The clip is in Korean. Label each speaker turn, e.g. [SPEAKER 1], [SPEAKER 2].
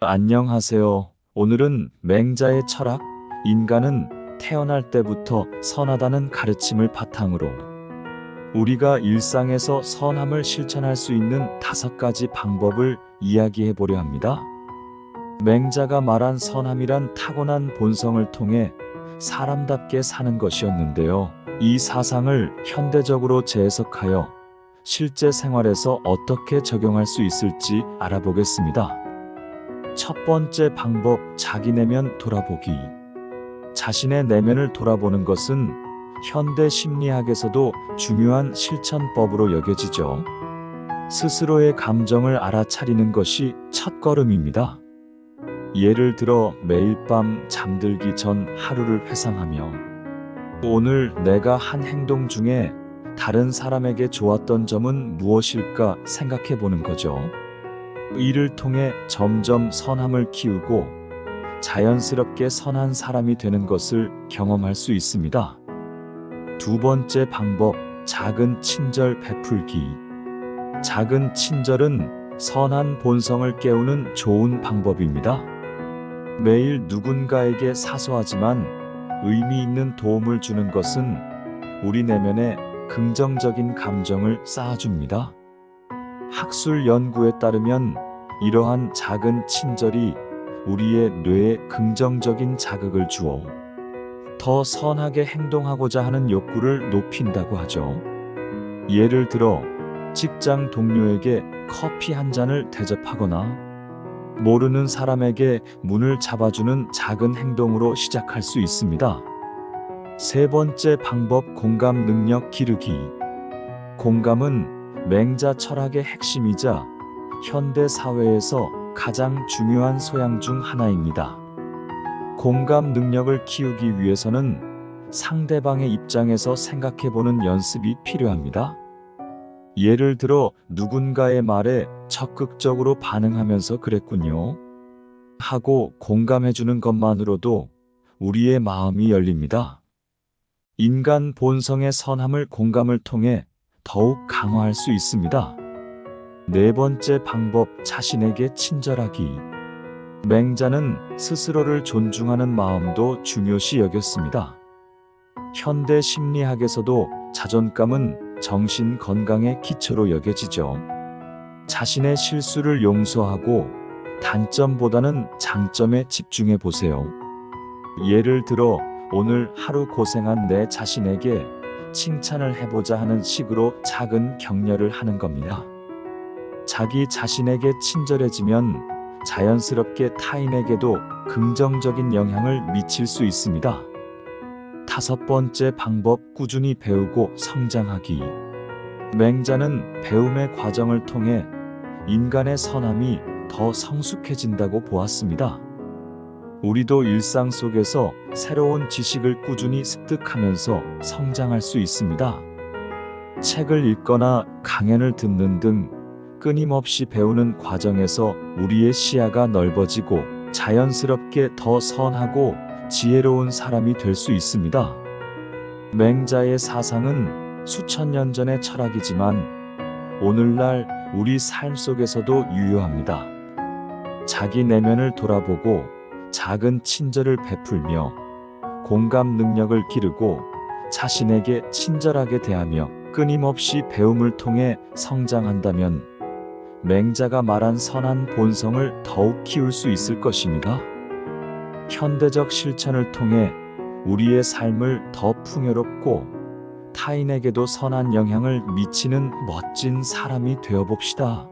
[SPEAKER 1] 안녕하세요. 오늘은 맹자의 철학, 인간은 태어날 때부터 선하다는 가르침을 바탕으로 우리가 일상에서 선함을 실천할 수 있는 다섯 가지 방법을 이야기해 보려 합니다. 맹자가 말한 선함이란 타고난 본성을 통해 사람답게 사는 것이었는데요. 이 사상을 현대적으로 재해석하여 실제 생활에서 어떻게 적용할 수 있을지 알아보겠습니다. 첫 번째 방법, 자기 내면 돌아보기. 자신의 내면을 돌아보는 것은 현대 심리학에서도 중요한 실천법으로 여겨지죠. 스스로의 감정을 알아차리는 것이 첫 걸음입니다. 예를 들어 매일 밤 잠들기 전 하루를 회상하며 오늘 내가 한 행동 중에 다른 사람에게 좋았던 점은 무엇일까 생각해 보는 거죠. 이를 통해 점점 선함을 키우고 자연스럽게 선한 사람이 되는 것을 경험할 수 있습니다. 두 번째 방법, 작은 친절 베풀기. 작은 친절은 선한 본성을 깨우는 좋은 방법입니다. 매일 누군가에게 사소하지만 의미 있는 도움을 주는 것은 우리 내면에 긍정적인 감정을 쌓아줍니다. 학술 연구에 따르면 이러한 작은 친절이 우리의 뇌에 긍정적인 자극을 주어 더 선하게 행동하고자 하는 욕구를 높인다고 하죠. 예를 들어 직장 동료에게 커피 한 잔을 대접하거나 모르는 사람에게 문을 잡아주는 작은 행동으로 시작할 수 있습니다. 세 번째 방법 공감 능력 기르기. 공감은 맹자 철학의 핵심이자 현대 사회에서 가장 중요한 소양 중 하나입니다. 공감 능력을 키우기 위해서는 상대방의 입장에서 생각해 보는 연습이 필요합니다. 예를 들어 누군가의 말에 적극적으로 반응하면서 그랬군요. 하고 공감해 주는 것만으로도 우리의 마음이 열립니다. 인간 본성의 선함을 공감을 통해 더욱 강화할 수 있습니다. 네 번째 방법, 자신에게 친절하기. 맹자는 스스로를 존중하는 마음도 중요시 여겼습니다. 현대 심리학에서도 자존감은 정신 건강의 기초로 여겨지죠. 자신의 실수를 용서하고 단점보다는 장점에 집중해 보세요. 예를 들어 오늘 하루 고생한 내 자신에게 칭찬을 해보자 하는 식으로 작은 격려를 하는 겁니다. 자기 자신에게 친절해지면 자연스럽게 타인에게도 긍정적인 영향을 미칠 수 있습니다. 다섯 번째 방법 꾸준히 배우고 성장하기. 맹자는 배움의 과정을 통해 인간의 선함이 더 성숙해진다고 보았습니다. 우리도 일상 속에서 새로운 지식을 꾸준히 습득하면서 성장할 수 있습니다. 책을 읽거나 강연을 듣는 등 끊임없이 배우는 과정에서 우리의 시야가 넓어지고 자연스럽게 더 선하고 지혜로운 사람이 될 수 있습니다. 맹자의 사상은 수천 년 전의 철학이지만 오늘날 우리 삶 속에서도 유효합니다. 자기 내면을 돌아보고 작은 친절을 베풀며 공감 능력을 기르고 자신에게 친절하게 대하며 끊임없이 배움을 통해 성장한다면 맹자가 말한 선한 본성을 더욱 키울 수 있을 것입니다. 현대적 실천을 통해 우리의 삶을 더 풍요롭고 타인에게도 선한 영향을 미치는 멋진 사람이 되어 봅시다.